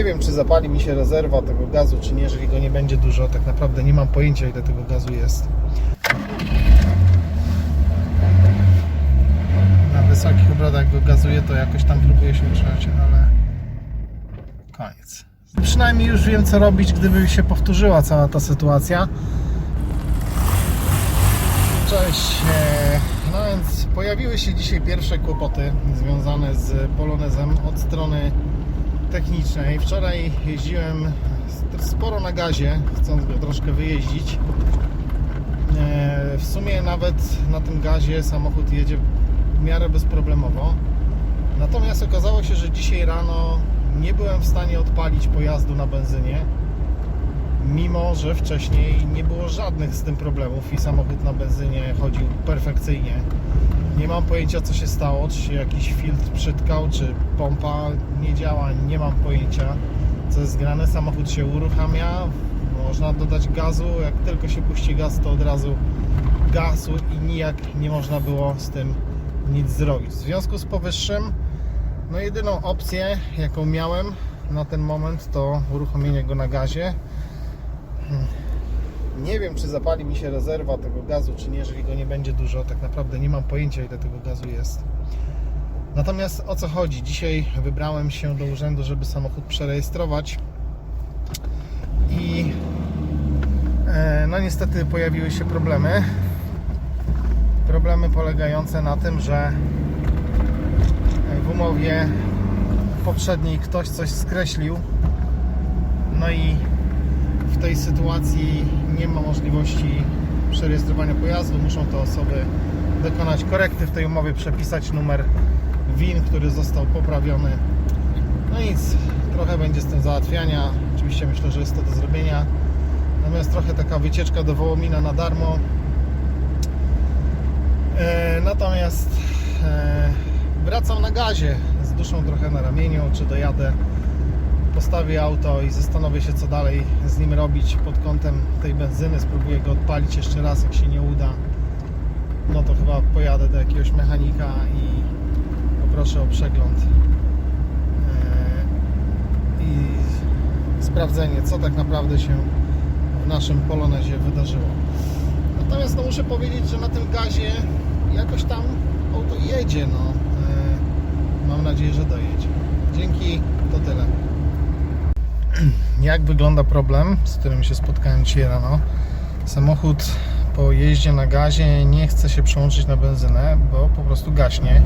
Nie wiem, czy zapali mi się rezerwa tego gazu, czy nie, jeżeli go nie będzie dużo. Tak naprawdę nie mam pojęcia, ile tego gazu jest. Na wysokich obrotach go gazuję, to jakoś tam próbuję się utrzymać, ale koniec. Przynajmniej już wiem, co robić, gdyby się powtórzyła cała ta sytuacja. Cześć. No więc pojawiły się dzisiaj pierwsze kłopoty związane z Polonezem od strony technicznej. Wczoraj jeździłem sporo na gazie, chcąc go troszkę wyjeździć. E, W sumie nawet na tym gazie samochód jedzie w miarę bezproblemowo. Natomiast okazało się, że dzisiaj rano nie byłem w stanie odpalić pojazdu na benzynie, mimo że wcześniej nie było żadnych z tym problemów i samochód na benzynie chodził perfekcyjnie. Nie mam pojęcia co się stało, czy się jakiś filtr przytkał, czy pompa nie działa, nie mam pojęcia co jest grane. Samochód się uruchamia, można dodać gazu, jak tylko się puści gaz to od razu gazu i nijak nie można było z tym nic zrobić. W związku z powyższym no jedyną opcję jaką miałem na ten moment to uruchomienie go na gazie. Nie wiem czy zapali mi się rezerwa tego gazu czy nie, jeżeli go nie będzie dużo, tak naprawdę nie mam pojęcia ile tego gazu jest. Natomiast o co chodzi? Dzisiaj wybrałem się do urzędu, żeby samochód przerejestrować i e, no niestety pojawiły się problemy. Problemy polegające na tym, że w umowie poprzedniej ktoś coś skreślił. No i w tej sytuacji nie ma możliwości przerejestrowania pojazdu. Muszą te osoby dokonać korekty w tej umowie, przepisać numer WIN, który został poprawiony. No nic, trochę będzie z tym załatwiania. Oczywiście myślę, że jest to do zrobienia. Natomiast trochę taka wycieczka do Wołomina na darmo. E, natomiast e, wracam na gazie z duszą trochę na ramieniu, czy dojadę, postawię auto i zastanowię się co dalej z nim robić pod kątem tej benzyny, spróbuję go odpalić jeszcze raz, jak się nie uda no to chyba pojadę do jakiegoś mechanika i poproszę o przegląd e, i sprawdzenie co tak naprawdę się w naszym Polonezie wydarzyło. Natomiast no muszę powiedzieć, że na tym gazie jakoś tam auto jedzie, no. E, Mam nadzieję, że dojedzie. Dzięki, to tyle. Jak wygląda problem, z którym się spotkałem dzisiaj rano? Samochód po jeździe na gazie nie chce się przełączyć na benzynę, bo po prostu gaśnie.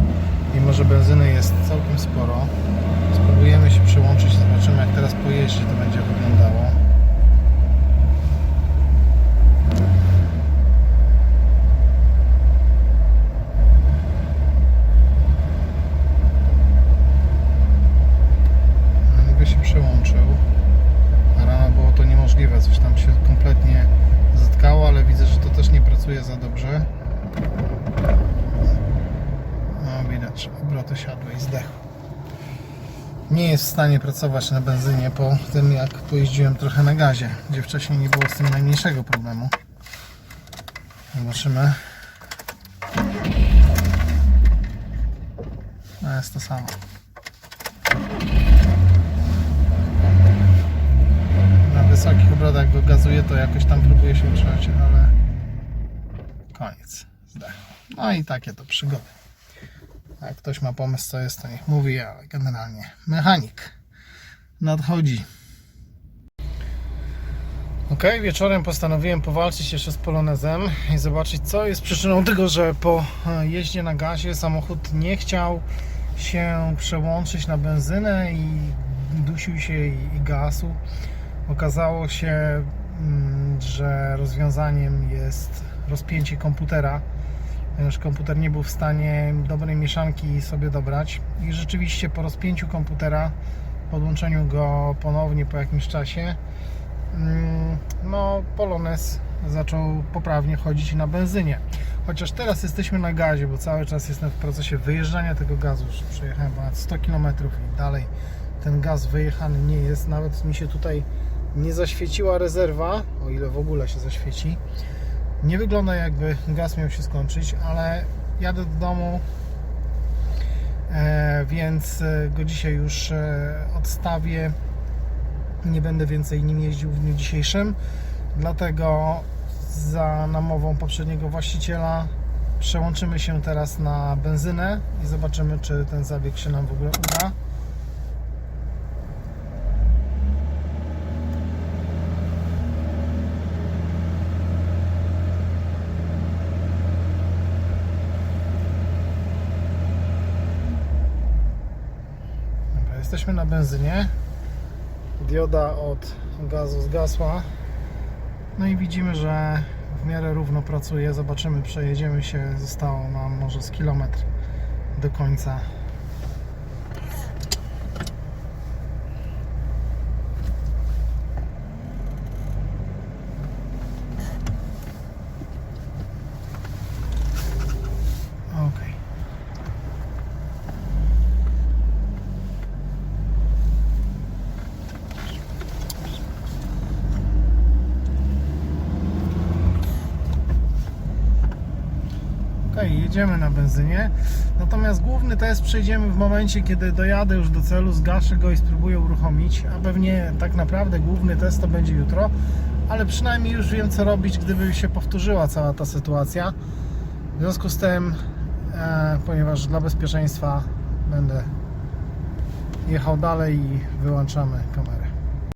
Mimo, że benzyny jest całkiem sporo. Spróbujemy się przełączyć, zobaczymy jak teraz po jeździe to będzie wyglądało. Niby się przełączył. A rano było to niemożliwe, coś tam się kompletnie zatkało, ale widzę, że to też nie pracuje za dobrze. No widać, obroty siadły i zdechł. Nie jest w stanie pracować na benzynie po tym jak pojeździłem trochę na gazie, gdzie wcześniej nie było z tym najmniejszego problemu. Zobaczymy. No jest to samo. na wysokich obrotach go gazuję, to jakoś tam próbuję się utrzymać, ale koniec. Zdech. No i takie to przygody. Jak ktoś ma pomysł, co jest, to niech mówi, ale generalnie mechanik nadchodzi. Ok, wieczorem postanowiłem powalczyć jeszcze z Polonezem i zobaczyć, co jest przyczyną tego, że po jeździe na gazie samochód nie chciał się przełączyć na benzynę i dusił się i, i gasł. Okazało się, mm, że rozwiązaniem jest rozpięcie komputera, ponieważ komputer nie był w stanie dobrej mieszanki sobie dobrać. I rzeczywiście po rozpięciu komputera, podłączeniu go ponownie po jakimś czasie, mm, no Polonez zaczął poprawnie chodzić na benzynie. Chociaż teraz jesteśmy na gazie, bo cały czas jestem w procesie wyjeżdżania tego gazu. Już przejechałem ponad 100 km i dalej ten gaz wyjechany nie jest. Nawet mi się tutaj nie zaświeciła rezerwa, o ile w ogóle się zaświeci. Nie wygląda jakby gaz miał się skończyć, ale jadę do domu, e, więc e, go dzisiaj już e, odstawię Nie będę więcej nim jeździł w dniu dzisiejszym, dlatego za namową poprzedniego właściciela przełączymy się teraz na benzynę i zobaczymy, czy ten zabieg się nam w ogóle uda. Jesteśmy na benzynie. Dioda od gazu zgasła. No i widzimy, że w miarę równo pracuje. Zobaczymy, przejedziemy się. Zostało nam może z kilometr do końca. Okej, jedziemy na benzynie. Natomiast główny test przejdziemy w momencie, kiedy dojadę już do celu, zgaszę go i spróbuję uruchomić. A pewnie tak naprawdę główny test to będzie jutro, ale przynajmniej już wiem co robić, gdyby się powtórzyła cała ta sytuacja. W związku z tym, e, ponieważ dla bezpieczeństwa będę jechał dalej i wyłączamy kamerę.